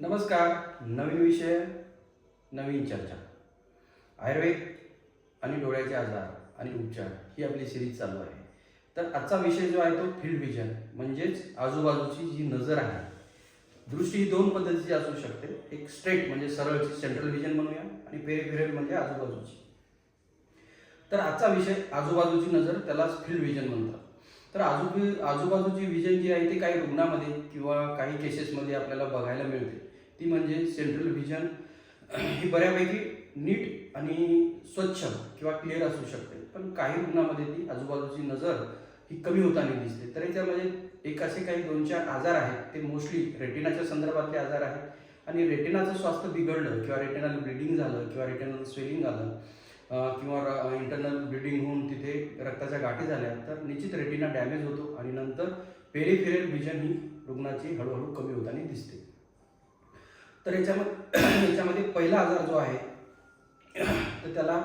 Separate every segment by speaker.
Speaker 1: नमस्कार नवीन विषय नवीन चर्चा. आयुर्वेद आणि डोळ्याचे आजार आणि उपचार ही आपली सिरीज चालू आहे. तर आजचा विषय जो आहे तो फील्ड विजन म्हणजेच आजूबाजूची जी नजर आहे दृष्टी ही दोन पद्धतीची असू शकते. एक स्ट्रेट म्हणजे सरळची सेंट्रल विजन म्हणूया आणि पेरिफेरल म्हणजे आजूबाजूची. तर आजचा विषय आजूबाजूची नजर त्यालाच फील्ड विजन म्हणतात. तर आजूबी आजूबाजूची विजन जी आहे ती काही रुग्णामध्ये किंवा काही केसेसमध्ये आपल्याला बघायला मिळते. ती म्हणजे सेंट्रल व्हिजन ही बऱ्यापैकी नीट आणि स्वच्छ किंवा क्लिअर असू शकते. पण काही रुग्णामध्ये ती आजूबाजूची नजर ही कमी होताना दिसते. तर याच्यामध्ये एक असे काही दोन चार आजार आहेत. ते मोस्टली रेटिनाच्या संदर्भातले आजार आहेत. आणि रेटिनाचं स्वास्थ्य बिघडलं किंवा रेटिनल ब्लिडिंग झालं किंवा रेटिनल स्वेलिंग झालं किंवा इंटरनल ब्लिडिंग होऊन तिथे रक्ताच्या गाठी झाल्या तर निश्चित रेटिना डॅमेज होतो आणि नंतर पेरिफेरल व्हिजन ही रुग्णाची हळूहळू कमी होताना दिसते. तर याच्यामध्ये याच्यामध्ये पहिला आजार जो आहे तर त्याला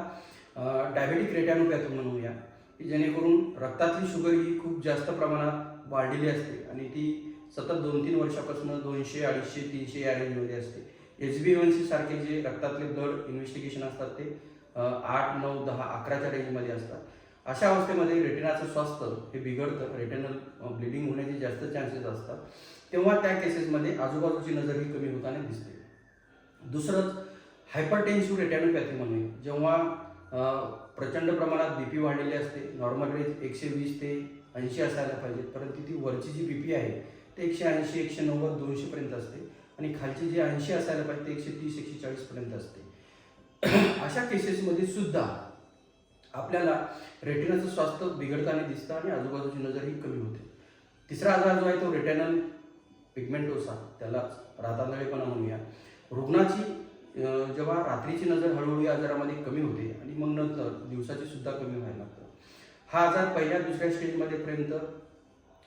Speaker 1: डायबेटिक रेटॅनोपॅथी म्हणूया. की जेणेकरून रक्तातली शुगर ही खूप जास्त प्रमाणात वाढलेली असते आणि ती सतत दोन तीन वर्षापासून दोनशे अडीचशे तीनशे या रेंजमध्ये असते. एच बी वन सी सारखे जे रक्तातले ब्लड इन्व्हेस्टिगेशन असतात ते आठ नऊ दहा अकराच्या रेंजमध्ये असतात. अशा अवस्थेमध्ये रेटिनाचं स्वास्थ्य हे बिघडतं. रेटिनल ब्लिडिंग होण्याचे जास्त चान्सेस असतात. तेव्हा त्या केसेसमध्ये आजूबाजूची नजर ही कमी होताना दिसते. दुसरंच हायपरटेन्सिव्ह रेटॅनोपॅथी म्हणून जेव्हा प्रचंड प्रमाणात बी पी वाढलेली असते नॉर्मल रेंज एकशे वीस ते ऐंशी असायला पाहिजे परंतु ती वरची जी बी पी आहे ते एकशे ऐंशी एकशे नव्वद दोनशेपर्यंत असते आणि खालची जी ऐंशी असायला पाहिजे ते एकशे तीस एकशे चाळीसपर्यंत असते. अशा केसेसमध्ये सुद्धा आपल्याला रेटिनाचं स्वास्थ्य बिघडताना दिसतं आणि आजूबाजूची नजर ही कमी होते. तिसरा आजार जो आहे तो रेटॅनल पिगमेंटोसा त्यालाच रातांदळेपणा म्हणूया. रुग्णाची जेव्हा रात्रीची नजर हळूहळू या आजारामध्ये कमी होते आणि मग नंतर दिवसाची सुद्धा कमी व्हायला लागतं. हा आजार पहिल्या दुसऱ्या स्टेजमध्ये पर्यंत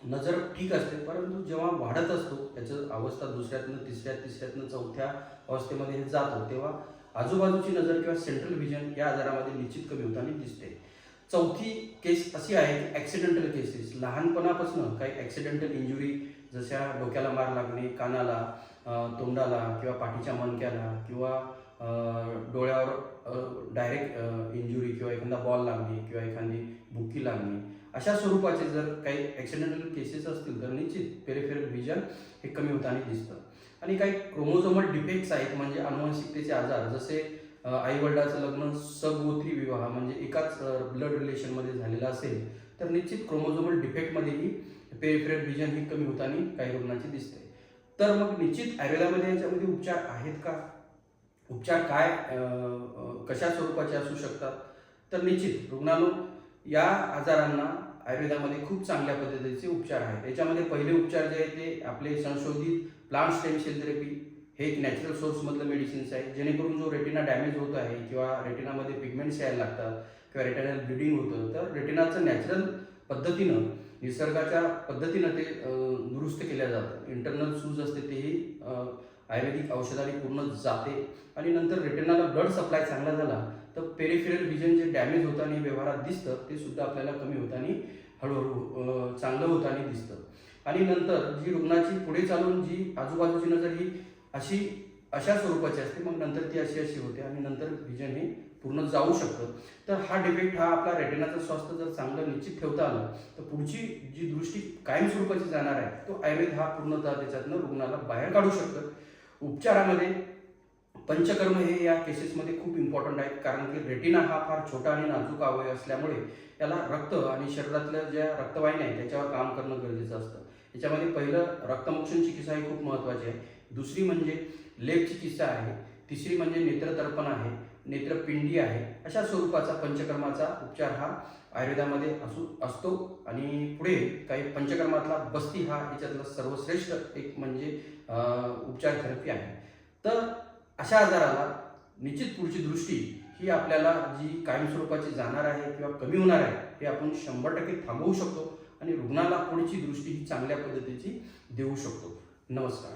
Speaker 1: नजर ठीक असते परंतु जेव्हा वाढत असतो त्याचं अवस्था दुसऱ्यातनं तिसऱ्या तिसऱ्यातनं चौथ्या अवस्थेमध्ये हे जातो तेव्हा आजूबाजूची नजर किंवा सेंट्रल व्हिजन या आजारामध्ये निश्चित कमी होताना दिसते. चौथी केस अशी आहे की ॲक्सिडेंटल केसेस लहानपणापासून काही ॲक्सिडेंटल इंजुरी जशा डोक्याला मार लागणे कानाला तोंडाला किंवा पाठीच्या मणक्याला किंवा डोळ्यावर डायरेक्ट इंजुरी किंवा एखादा बॉल लागणे किंवा एखादी बुक्की लागणे अशा स्वरूपाचे जर काही ॲक्सिडेंटल केसेस असतील तर निश्चित पेरिफेरल व्हिजन हे कमी होताना दिसतं. आणि काही क्रोमोझोमल डिफेक्ट्स आहेत म्हणजे अनुवंशिकतेचे आजार जसे आईवडिलाचं लग्न सगोत्री विवाह म्हणजे एकाच ब्लड रिलेशनमध्ये झालेला असेल तर निश्चित क्रोमोझोमल डिफेक्टमध्येही पेरिफेरल रिजन ही कमी होताना काही रुग्णांची दिसते तर मग निश्चित आयुर्वेदामध्ये याच्यामध्ये उपचार आहेत का? उपचार काय कशा स्वरूपाचे असू शकतात? तर निश्चित रुग्णांनो या आजारांना आयुर्वेदामध्ये खूप चांगल्या पद्धतीचे उपचार आहेत. याच्यामध्ये पहिले उपचार जे आहेत ते आपले संशोधित प्लांट स्टेम सेल थेरपी हे एक नॅचरल सोर्समधलं मेडिसिन्स आहे. जेणेकरून जो रेटिना डॅमेज होत आहे किंवा रेटिनामध्ये पिगमेंट्स यायला लागतात किंवा रेटिनल ब्लिडिंग होतं तर रेटिनाचं नॅचरल पद्धतीनं निसर्गाच्या पद्धतीनं ते दुरुस्त केल्या जातं इंटरनल सूज असते तेही आयुर्वेदिक औषधाने पूर्ण जाते. आणि नंतर रिटर्नाला ब्लड सप्लाय चांगला झाला तर पेरिफेरल विजन जे डॅमेज होताना व्यवहारात दिसतं ते सुद्धा आपल्याला कमी होताना हळूहळू चांगलं होताना दिसतं. आणि नंतर जी रुग्णाची पुढे चालून जी आजूबाजूची नजर ही अशी अशा स्वरूपाची असते मग नंतर ती अशी अशी होते आणि नंतर विजन हे पूर्ण जाऊ शकतं. तर हा डिफेक्ट हा आपला रेटिनाचं स्वास्थ्य जर चांगलं निश्चित ठेवता आलं तर पुढची जी दृष्टी कायम स्वरूपाची जाणार आहे तो आयुर्वेद हा पूर्णतः त्याच्यातनं रुग्णाला बाहेर काढू शकतं. उपचारामध्ये पंचकर्म हे या केसेसमध्ये खूप इम्पॉर्टंट आहेत कारण की रेटिना हा फार छोटा आणि नाजूक अवयव असल्यामुळे याला रक्त आणि शरीरातल्या ज्या रक्तवाहिन्या आहेत त्याच्यावर काम करणं गरजेचं असतं. याच्यामध्ये पहिलं रक्तमोक्षण चिकित्सा ही खूप महत्त्वाची आहे. दुसरी म्हणजे लेप चिकित्सा आहे. तिसरी म्हणजे नेत्रतर्पण आहे. नेत्रपिंडी आहे. अशा स्वरूपाचा पंचकर्माचा उपचार हा आयुर्वेदामध्ये असू असतो. आणि पुढे काही पंचकर्मातला बस्ती हा याच्यातला सर्वश्रेष्ठ एक म्हणजे उपचार थेरपी आहे. तर अशा आजाराला निश्चित पुढची दृष्टी ही आपल्याला जी कायमस्वरूपाची जाणार आहे किंवा कमी होणार आहे हे आपण शंभर टक्के थांबवू शकतो आणि रुग्णाला पुढची दृष्टी ही चांगल्या पद्धतीची देऊ शकतो. नमस्कार.